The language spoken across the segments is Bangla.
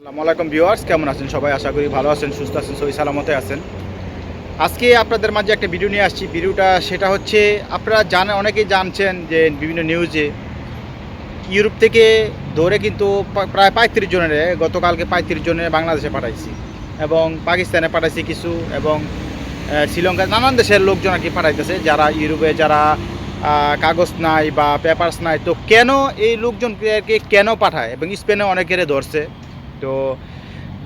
আসসালামু আলাইকুম ভিউয়ার্স, কেমন আছেন সবাই? আশা করি ভালো আছেন, সুস্থ আছেন সই সালামতে আছেন। আজকে আপনাদের মাঝে একটা ভিডিও নিয়ে আসছি। ভিডিওটা সেটা হচ্ছে, আপনারা জানেন অনেকেই জানছেন যে বিভিন্ন নিউজে ইউরোপ থেকে ধরে কিন্তু প্রায় পঁয়ত্রিশ জনের, গতকালকে পঁয়ত্রিশ জনের বাংলাদেশে পাঠাইছি এবং পাকিস্তানে পাঠাইছি কিছু এবং শ্রীলঙ্কা নানান দেশের লোকজন আর কি পাঠাইতেছে, যারা ইউরোপে, যারা কাগজ নাই বা পেপারস নাই। তো কেন এই লোকজনকে কেন পাঠায়? এবং স্পেনে অনেকেরে ধরছে। তো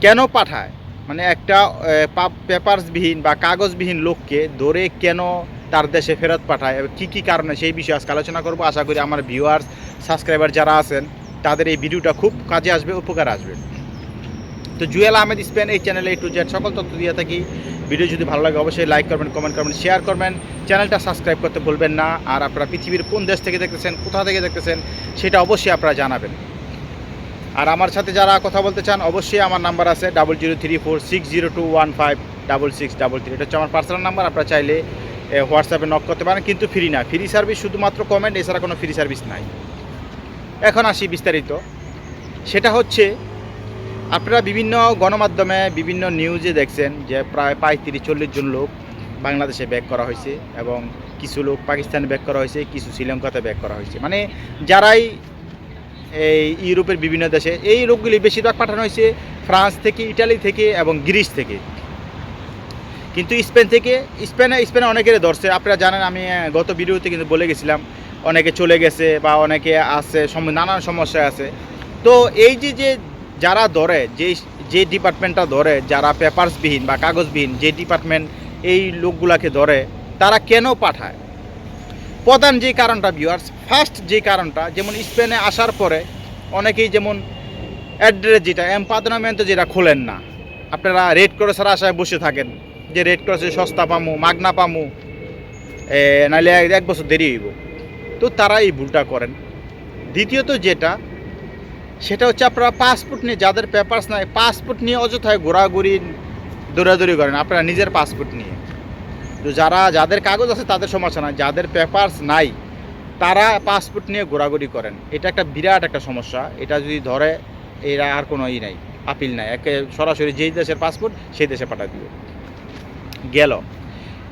কেন পাঠায়? মানে একটা পেপারসবিহীন বা কাগজবিহীন লোককে ধরে কেন তার দেশে ফেরত পাঠায়? কী কী কারণে? সেই বিষয়ে আজকে আলোচনা করব। আশা করি আমার ভিউয়ার্স সাবস্ক্রাইবার যারা আছেন, তাদের এই ভিডিওটা খুব কাজে আসবে, উপকার আসবে। তো জুয়েল আহমেদ স্পেন এই চ্যানেলে এ টু জেড সকল তথ্য দিয়ে থাকি। ভিডিও যদি ভালো লাগে অবশ্যই লাইক করবেন কমেন্ট করবেন শেয়ার করবেন। চ্যানেলটা সাবস্ক্রাইব করতে ভুলবেন না। আর আপনারা পৃথিবীর কোন দেশ থেকে দেখতেছেন, কোথা থেকে দেখতেছেন, সেটা অবশ্যই আপনারা জানাবেন। আর আমার সাথে যারা কথা বলতে চান, অবশ্যই আমার নাম্বার আছে double zero three four six zero two one five double six double three এটা হচ্ছে আমার পার্সোনাল নাম্বার, আপনারা চাইলে হোয়াটসঅ্যাপে নক করতে পারেন, কিন্তু ফ্রি না। ফ্রি সার্ভিস শুধুমাত্র কমেন্ট এছাড়া কোনো ফ্রি সার্ভিস নাই। এখন আসি বিস্তারিত। সেটা হচ্ছে, আপনারা বিভিন্ন গণমাধ্যমে, বিভিন্ন নিউজে দেখছেন যে প্রায় পঁয়ত্রিশ, চল্লিশ জন লোক বাংলাদেশে ব্যাক করা হয়েছে এবং কিছু লোক পাকিস্তানে ব্যাক করা হয়েছে, কিছু শ্রীলঙ্কাতে ব্যাক করা হয়েছে। মানে যারাই এই ইউরোপের বিভিন্ন দেশে। এই লোকগুলি বেশিরভাগ পাঠানো হয়েছে ফ্রান্স থেকে, ইটালি থেকে এবং গ্রিস থেকে। কিন্তু স্পেন থেকে, স্পেনে স্পেনে অনেকের ধরছে। আপনারা জানেন, আমি গত ভিডিওতে কিন্তু বলে গেছিলাম, অনেকে চলে গেছে বা অনেকে আছে নানান সমস্যা আছে। তো এই যে যে যারা ধরে, যে যে ডিপার্টমেন্টটা ধরে, যারা পেপারসবিহীন বা কাগজবিহীন, যে ডিপার্টমেন্ট এই লোকগুলাকে ধরে, তারা কেন পাঠায়? প্রধান যে কারণটা ভিউয়ার্স ফার্স্ট যে কারণটা, যেমন স্পেনে আসার পরে অনেকেই যেমন অ্যাড্রেস যেটা এম্পাদনামেন্ট যেটা খোলেন না। আপনারা রেড ক্রসের আশায় বসে থাকেন যে রেড ক্রসে সস্তা পামু, মাগনা পামু নাহলে এক- বছর দেরি হইব। তো তারা এই ভুলটা করেন। দ্বিতীয়ত যেটা, সেটা হচ্ছে আপনারা পাসপোর্ট নিয়ে, যাদের পেপারস নাই পাসপোর্ট নিয়ে অযথায় ঘোরাঘুরি, দৌড়াদৌড়ি করেন, আপনারা নিজের পাসপোর্ট নিয়ে। যারা, যাদের কাগজ আছে তাদের সমস্যা নাই, যাদের পেপারস নাই, তারা পাসপোর্ট নিয়ে ঘোরাঘুরি করেন। এটা একটা বিরাট একটা সমস্যা। এটা যদি ধরে, এরা আর কোনো ই নাই, আপিল নাই। একে সরাসরি যেই দেশের পাসপোর্ট সেই দেশে পাঠা দিবে। গেল।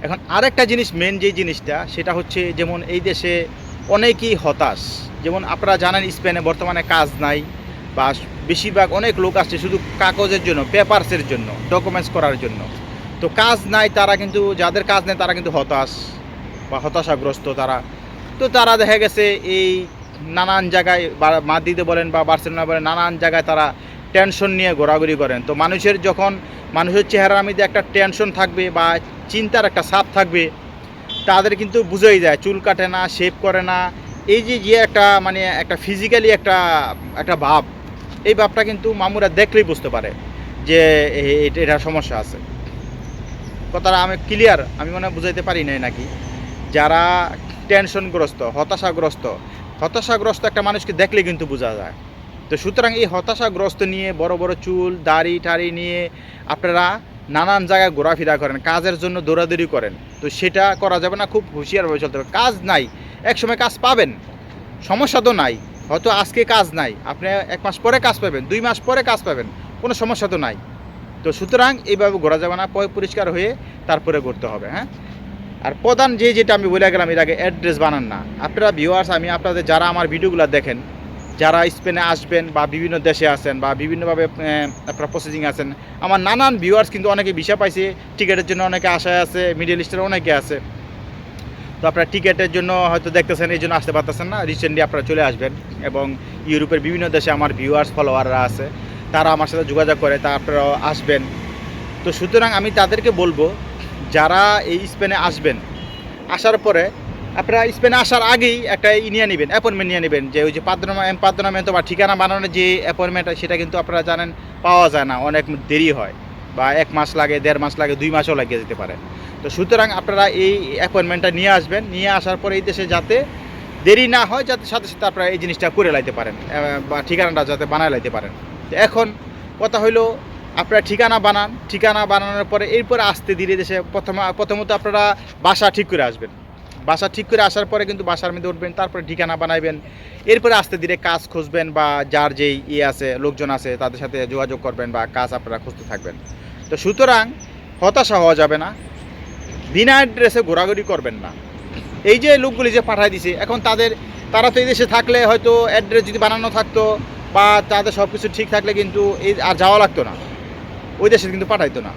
এখন আরেকটা জিনিস মেন যে জিনিসটা, সেটা হচ্ছে যেমন এই দেশে অনেকেই হতাশ। যেমন আপনারা জানেন, স্পেনে বর্তমানে কাজ নাই, বা বেশিরভাগ অনেক লোক আসছে শুধু কাগজের জন্য পেপারসের জন্য ডকুমেন্টস করার জন্য। তো কাজ নাই, তারা কিন্তু, যাদের কাজ নেই, তারা কিন্তু হতাশ বা হতাশাগ্রস্ত তারা। তো তারা দেখা গেছে এই নানান জায়গায় মাদ্রিদে বলেন বা বার্সেলোনা বলেন, নানান জায়গায় তারা টেনশন নিয়ে ঘোরাঘুরি করেন। তো মানুষের যখন, মানুষের চেহারার মধ্যে একটা টেনশন থাকবে বা চিন্তার একটা ছাপ থাকবে, তাদের কিন্তু বুঝেই যায়, চুল কাটে না শেভ করে না। এই যে যে একটা মানে একটা ফিজিক্যালি একটা একটা ভাব, এই ভাবটা কিন্তু মামুরা দেখলেই বুঝতে পারে যে এটা সমস্যা আছে। কথাটা আমি ক্লিয়ার আমি মনে বুঝাইতে পারি নাই নাকি? যারা টেনশনগ্রস্ত হতাশাগ্রস্ত হতাশাগ্রস্ত একটা মানুষকে দেখলে কিন্তু বোঝা যায়। তো সুতরাং এই হতাশাগ্রস্ত নিয়ে, বড় বড় চুল, দাড়ি টাড়ি নিয়ে আপনারা নানান জায়গায় ঘোরাফেরা করেন, কাজের জন্য দৌড়াদৌড়ি করেন। তো সেটা করা যাবে না, খুব হুঁশিয়ারভাবে চলতে হবে। কাজ নাই, একসময় কাজ পাবেন, সমস্যা তো নাই, হয়তো আজকে কাজ নাই, আপনি এক মাস পরে কাজ পাবেন, দুই মাস পরে কাজ পাবেন, কোনো সমস্যা তো নাই। তো সুতরাং এইভাবে ঘোরা যাবে না পয় পরিষ্কার হয়ে তারপরে করতে হবে হ্যাঁ? আর প্রধান যে যেটা আমি বলে গেলাম, এর আগে অ্যাড্রেস বানান না। আপনারা ভিউয়ার্স আমি আপনাদের যারা আমার ভিডিওগুলো দেখেন, যারা স্পেনে আসবেন বা বিভিন্ন দেশে আছেন বা বিভিন্নভাবে আপনারা প্রসেসিং আছেন, আমার নানান ভিউয়ার্স কিন্তু অনেকে ভিসা পাইছে, টিকিটের জন্য অনেকে আশায় আছে মিডিল ইস্টের অনেকে আছে। তো আপনারা টিকিটের জন্য হয়তো দেখতেছেন, এই জন্য আসতে পারতেছেন না। রিসেন্টলি আপনারা চলে আসবেন এবং ইউরোপের বিভিন্ন দেশে আমার ভিউয়ার্স ফলোয়াররা আছে। তারা আমার সাথে যোগাযোগ করে, তা আপনারা আসবেন। তো সুতরাং আমি তাদেরকে বলব, যারা এই স্পেনে আসবেন, আসার পরে আপনারা স্পেনে আসার আগেই একটা ই নিয়ে নেবেন অ্যাপয়েন্টমেন্ট নিয়ে নেবেন, যে ওই যে পাদ্রমা পাদ্রনামেন্ট বা ঠিকানা বানানোর যে অ্যাপয়েন্টমেন্ট সেটা কিন্তু আপনারা জানেন, পাওয়া যায় না, অনেক দেরি হয়, বা এক মাস লাগে, দেড় মাস লাগে, দুই মাসও লাগিয়ে যেতে পারে। তো সুতরাং আপনারা এই অ্যাপয়েন্টমেন্টটা নিয়ে আসবেন, নিয়ে আসার পরে এই দেশে যাতে দেরি না হয়, যাতে সাথে সাথে আপনারা এই জিনিসটা করে লাইতে পারেন বা ঠিকানাটা যাতে বানায় লাইতে পারেন। তো এখন কথা হইল আপনারা ঠিকানা বানান, ঠিকানা বানানোর পরে এরপরে আসতে ধীরে দেশে প্রথম, প্রথমত আপনারা বাসা ঠিক করে আসবেন। বাসা ঠিক করে আসার পরে কিন্তু বাসার মধ্যে উঠবেন, তারপরে ঠিকানা বানাইবেন। এরপরে আস্তে ধীরে কাজ খুঁজবেন বা যার যেই ইয়ে আছে, লোকজন আছে, তাদের সাথে যোগাযোগ করবেন বা কাজ আপনারা খুঁজতে থাকবেন। তো সুতরাং হতাশা হওয়া যাবে না, বিনা অ্যাড্রেসে ঘোরাঘুরি করবেন না। এই যে লোকগুলি যে পাঠাই দিছে, এখন তাদের, তারা তো এই দেশে থাকলে হয়তো অ্যাড্রেস যদি বানানো থাকতো বা তাদের সব কিছু ঠিক থাকলে কিন্তু এই আর যাওয়া লাগতো না। ওই দেশে কিন্তু পাঠাইতো না।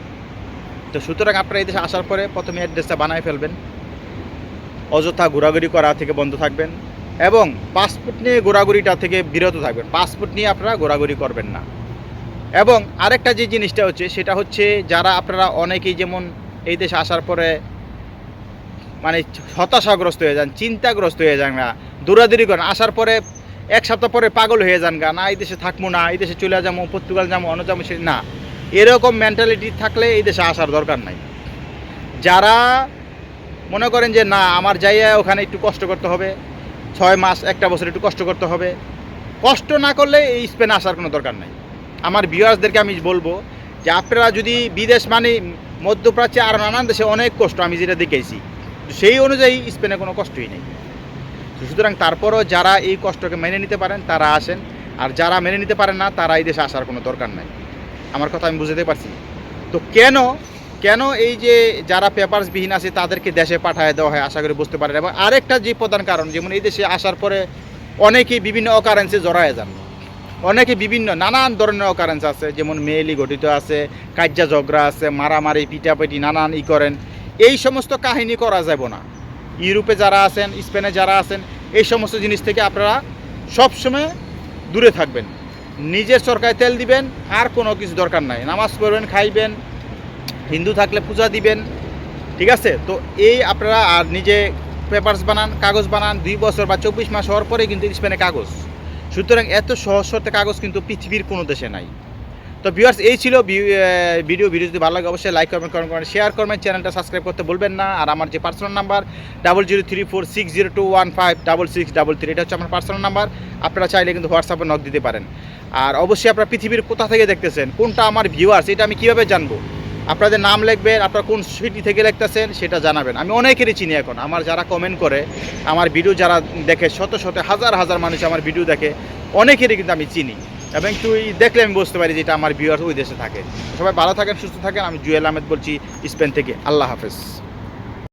তো সুতরাং আপনারা এই দেশে আসার পরে প্রথমে অ্যাড্রেসটা বানায় ফেলবেন। অযথা ঘোরাঘুরি করা থেকে বন্ধ থাকবেন এবং পাসপোর্ট নিয়ে ঘোরাঘুরিটা থেকে বিরত থাকবেন। পাসপোর্ট নিয়ে আপনারা ঘোরাঘুরি করবেন না। এবং আরেকটা যে জিনিসটা হচ্ছে, সেটা হচ্ছে যারা আপনারা অনেকেই যেমন এই দেশে আসার পরে মানে হতাশাগ্রস্ত হয়ে যান, চিন্তাগ্রস্ত হয়ে যান না, দৌড়াদৌড়ি করেন, আসার পরে এক সপ্তাহ পরে পাগল হয়ে যান গা। না, এই দেশে থাকব না, এই দেশে চলে যাব পর্তুগাল যাব অন্য যাব সে না। এরকম মেন্টালিটি থাকলে এই দেশে আসার দরকার নাই। যারা মনে করেন যে, না, আমার যাইয়া ওখানে একটু কষ্ট করতে হবে, ছয় মাস, একটা বছর একটু কষ্ট করতে হবে, কষ্ট না করলে এই স্পেনে আসার কোনো দরকার নাই। আমার ভিউয়ার্সদেরকে আমি বলব যে, আপনারা যদি বিদেশ মানে মধ্যপ্রাচ্যে আর নানান দেশে অনেক কষ্ট, আমি যেটা দেখেছি, সেই অনুযায়ী স্পেনে কোনো কষ্টই নেই। সুতরাং তারপরও যারা এই কষ্টকে মেনে নিতে পারেন, তারা আসেন। আর যারা মেনে নিতে পারেন না, তারা এই দেশে আসার কোনো দরকার নাই। আমার কথা আমি বুঝতে পারছি। তো কেন কেন এই যে যারা পেপারস বিহীন আছে, তাদেরকে দেশে পাঠায় দেওয়া হয়? আশা করি বুঝতে পারেন এবং আরেকটা যে প্রধান কারণ, যেমন এই দেশে আসার পরে অনেকেই বিভিন্ন অকারেন্সে জড়ায় যান। অনেকে বিভিন্ন নানান ধরনের অকারেন্স আছে, যেমন মেয়েলি গঠিত আছে কাজ্যা ঝগড়া আছে, মারামারি, পিটাপিটি, নানান ই করেন। এই সমস্ত কাহিনী করা যাব না। ইউরোপে যারা আছেন, স্পেনে যারা আছেন, এই সমস্ত জিনিস থেকে আপনারা সবসময় দূরে থাকবেন। নিজের সরকারে তেল দিবেন, আর কোনো কিছু দরকার নাই। নামাজ পড়বেন, খাইবেন, হিন্দু থাকলে পূজা দিবেন, ঠিক আছে? তো এই আপনারা আর নিজে পেপারস বানান, কাগজ বানান, দুই বছর বা চব্বিশ মাস হওয়ার পরে কিন্তু স্পেনে কাগজ। সুতরাং এত সহজ শর্তে কাগজ কিন্তু পৃথিবীর কোনো দেশে নাই। তো ভিউয়ার্স এই ছিল ভিডিও ভিডিও যদি ভালো লাগে, অবশ্যই লাইক করবেন কমেন্ট করবেন শেয়ার করবেন। চ্যানেলটা সাবস্ক্রাইব করতে বলবেন না। আর আমার যে personal number double zero three four six zero two one five double six double three এটা হচ্ছে আমার পার্সোনাল নাম্বার আপনারা চাইলে কিন্তু হোয়াটসঅ্যাপে নক দিতে পারেন। আর অবশ্যই আপনারা পৃথিবীর কোথা থেকে দেখতেছেন, কোনটা আমার ভিউয়ার্স এটা আমি কীভাবে জানব? আপনাদের নাম লিখবেন, আপনারা কোন সিটি থেকে লিখতেছেন, সেটা জানাবেন। আমি অনেকেরই চিনি এখন। আমার যারা কমেন্ট করে, আমার ভিডিও যারা দেখে, শত শত, হাজার হাজার মানুষ আমার ভিডিও দেখে, অনেকেরই কিন্তু আমি চিনি। এবং তুই দেখলে আমি বুঝতে পারি যে এটা আমার ভিউয়ার ওই দেশে থাকে। সবাই ভালো থাকেন, সুস্থ থাকেন। আমি জুয়েল আহমেদ বলছি, স্পেন থেকে। আল্লাহ হাফেজ।